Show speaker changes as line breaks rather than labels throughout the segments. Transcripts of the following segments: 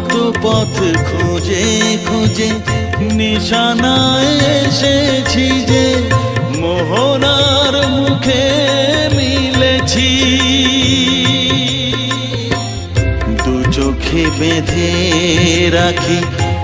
কত পথ খুঁজে খুঁজে নিশানায় এসেছি যে মোহনার মুখে মিলেছি। দু চোখে বেঁধে রাখি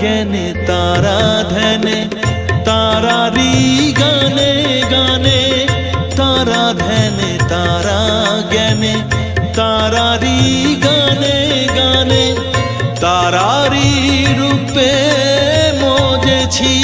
জ্ঞানে তারা ধ্যানে তারারি গানে গানে তারা ধ্যানে তারা জ্ঞানে তারারি গানে গানে তারারি রূপে মজেছি